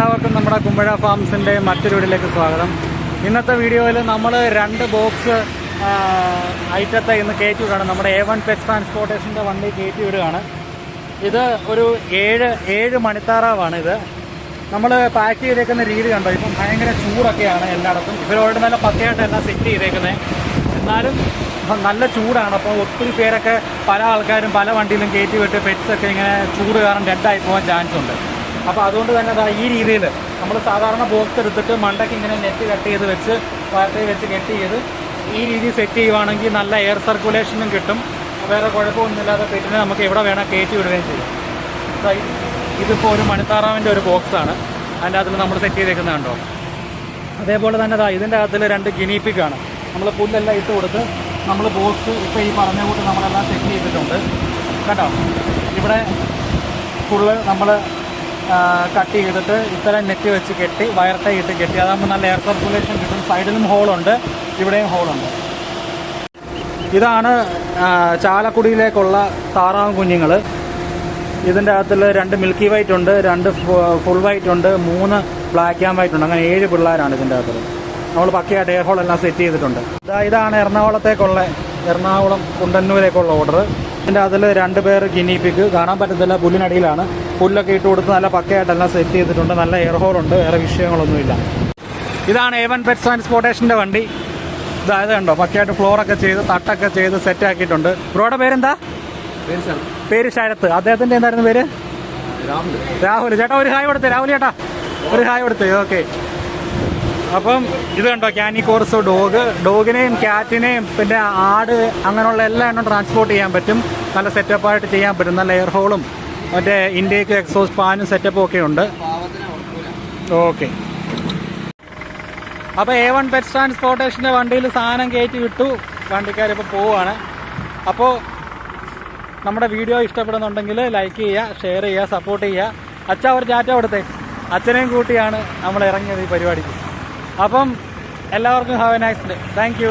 എല്ലാവർക്കും നമ്മുടെ കുമ്പഴ ഫാംസിന്റെ മറ്റൊരു വീഡിയോയിലേക്ക് സ്വാഗതം. ഇന്നത്തെ വീഡിയോയിൽ നമ്മൾ രണ്ട് ബോക്സ് ഐറ്റത്തെ ഇന്ന് കയറ്റി വിടുകയാണ് നമ്മുടെ എ വൺ പെറ്റ് ട്രാൻസ്പോർട്ടേഷന്റെ വണ്ടി കയറ്റി വിടുകയാണ് ഇത് ഒരു ഏഴ് ഏഴ് മണിത്താറാവാണ് ഇത്. നമ്മൾ പാക്ക് ചെയ്തേക്കുന്ന രീതി കണ്ടോ? ഇപ്പം ഭയങ്കര ചൂടൊക്കെയാണ് എല്ലായിടത്തും. ഇവരോട് നല്ല പക്കയായിട്ട് എല്ലാം സെറ്റ് ചെയ്തേക്കുന്നത് എന്നാലും നല്ല ചൂടാണ്. അപ്പോൾ ഒത്തിരി പേരൊക്കെ പല ആൾക്കാരും പല വണ്ടിയിലും കയറ്റി വിട്ട് പെറ്റ്സൊക്കെ ഇങ്ങനെ ചൂട് കാരണം ഡെഡായി പോകാൻ ചാൻസ് ഉണ്ട്. അപ്പോൾ അതുകൊണ്ട് തന്നെ അതാ ഈ രീതിയിൽ നമ്മൾ സാധാരണ ബോക്സ് എടുത്തിട്ട് മണ്ടയ്ക്ക് ഇങ്ങനെ നെറ്റ് കട്ട് ചെയ്ത് വെച്ച് വാർത്തയിൽ വെച്ച് കെട്ട് ചെയ്ത് ഈ രീതി സെറ്റ് ചെയ്യുവാണെങ്കിൽ നല്ല എയർ സർക്കുലേഷനും കിട്ടും. വേറെ കുഴപ്പമൊന്നുമില്ലാതെ പെറ്റിനെ നമുക്ക് എവിടെ വേണം കയറ്റി വിടുകയും ചെയ്യും. ഇതിപ്പോൾ ഒരു മണിത്താറാവിന്റെ ഒരു ബോക്സാണ് അതിന്റെ അകത്തിൽ നമ്മൾ സെറ്റ് ചെയ്തേക്കുന്നത് കണ്ടോ? അതേപോലെ തന്നെ അതാ ഇതിന്റെ അകത്തിൽ രണ്ട് ഗിനീപ്പിക്കാണ് നമ്മൾ പുല്ലെല്ലാം ഇട്ട് കൊടുത്ത് നമ്മൾ ബോക്സ് ഇപ്പോൾ ഈ പറഞ്ഞ കൂട്ട് നമ്മളെല്ലാം സെറ്റ് ചെയ്തിട്ടുണ്ട്. കേട്ടോ ഇവിടെ ഫുള്ള് നമ്മൾ കട്ട് ചെയ്തിട്ട് ഇത്തരം നെറ്റ് വെച്ച് കെട്ടി വയർട്ടൈ ഇട്ട് കെട്ടി. അതാകുമ്പോൾ നല്ല എയർ സർക്കുലേഷൻ കിട്ടും. സൈഡിലും ഹോളുണ്ട് ഇവിടെയും ഹോളുണ്ട് ഇതാണ് ചാലക്കുടിയിലേക്കുള്ള താറാവ് കുഞ്ഞുങ്ങൾ ഇതിന്റെ അകത്തിൽ രണ്ട് മിൽക്കി വൈറ്റ് ഉണ്ട് രണ്ട് ഫുൾ വൈറ്റ് ഉണ്ട് മൂന്ന് ബ്ലാക്ക് ആൻഡ് വൈറ്റ് ഉണ്ട്. അങ്ങനെ ഏഴ് പിള്ളേരാണ് ഇതിന്റെ അകത്തിൽ നമ്മൾ പക്കയായിട്ട് എയർ ഹോൾ എല്ലാം സെറ്റ് ചെയ്തിട്ടുണ്ട്. ഇതാ ഇതാണ് എറണാകുളത്തേക്കുള്ള എറണാകുളം കുണ്ടന്നൂരേക്കുള്ള ഓർഡർ ഇതിന്റെ അതിൽ രണ്ട് പേർ ഗിനിപ്പിക്ക് കാണാൻ പറ്റത്തില്ല പുല്ലിനടിയിലാണ്. പുല്ലൊക്കെ ഇട്ട് കൊടുത്ത് നല്ല പക്കയായിട്ടെല്ലാം സെറ്റ് ചെയ്തിട്ടുണ്ട്. നല്ല എയർ ഹോൾ ഉണ്ട് വേറെ വിഷയങ്ങളൊന്നുമില്ല. ഇതാണ് ഏവൻ പെറ്റ് ട്രാൻസ്പോർട്ടേഷന്റെ വണ്ടി. ഇതായത് കണ്ടോ പക്കയായിട്ട് ഫ്ലോറൊക്കെ ചെയ്ത് തട്ടൊക്കെ ചെയ്ത് സെറ്റ് ആക്കിയിട്ടുണ്ട്. ബ്രോയുടെ പേരെന്താ? പേര് ശരത്ത്. അദ്ദേഹത്തിന്റെ എന്തായിരുന്നു പേര്? രാഹുൽ. ചേട്ടാ ഒരു ഹായ് കൊടുത്തേ രാഹുൽ ചേട്ടാ. ഒരു ഹായ് കൊടുത്തേ ഓക്കെ അപ്പം ഇത് കണ്ടോ ക്യാനി കോർസ് ഡോഗ്. ഡോഗിനെയും ക്യാറ്റിനെയും പിന്നെ ആട് അങ്ങനെയുള്ള എല്ലാ എണ്ണം ട്രാൻസ്പോർട്ട് ചെയ്യാൻ പറ്റും. നല്ല സെറ്റപ്പായിട്ട് ചെയ്യാൻ പറ്റും. നല്ല എയർ ഹോളും മറ്റേ ഇന്ത്യയ്ക്ക് എക്സോസ് ഫാനും സെറ്റപ്പും ഒക്കെ ഉണ്ട്. ഓക്കെ അപ്പോൾ എ വൺ പെറ്റ് ട്രാൻസ്പോർട്ടേഷന്റെ വണ്ടിയിൽ സാധനം കയറ്റി വിട്ടു. വണ്ടിക്കാരിപ്പോൾ പോവുകയാണ് അപ്പോൾ നമ്മുടെ വീഡിയോ ഇഷ്ടപ്പെടുന്നുണ്ടെങ്കിൽ ലൈക്ക് ചെയ്യുക ഷെയർ ചെയ്യുക സപ്പോർട്ട് ചെയ്യുക. അച്ഛ ഒരു ചാറ്റ കൊടുത്തേ അച്ഛനെയും കൂട്ടിയാണ് നമ്മൾ ഇറങ്ങിയത് ഈ പരിപാടിക്ക്. അപ്പം എല്ലാവർക്കും have a nice day thank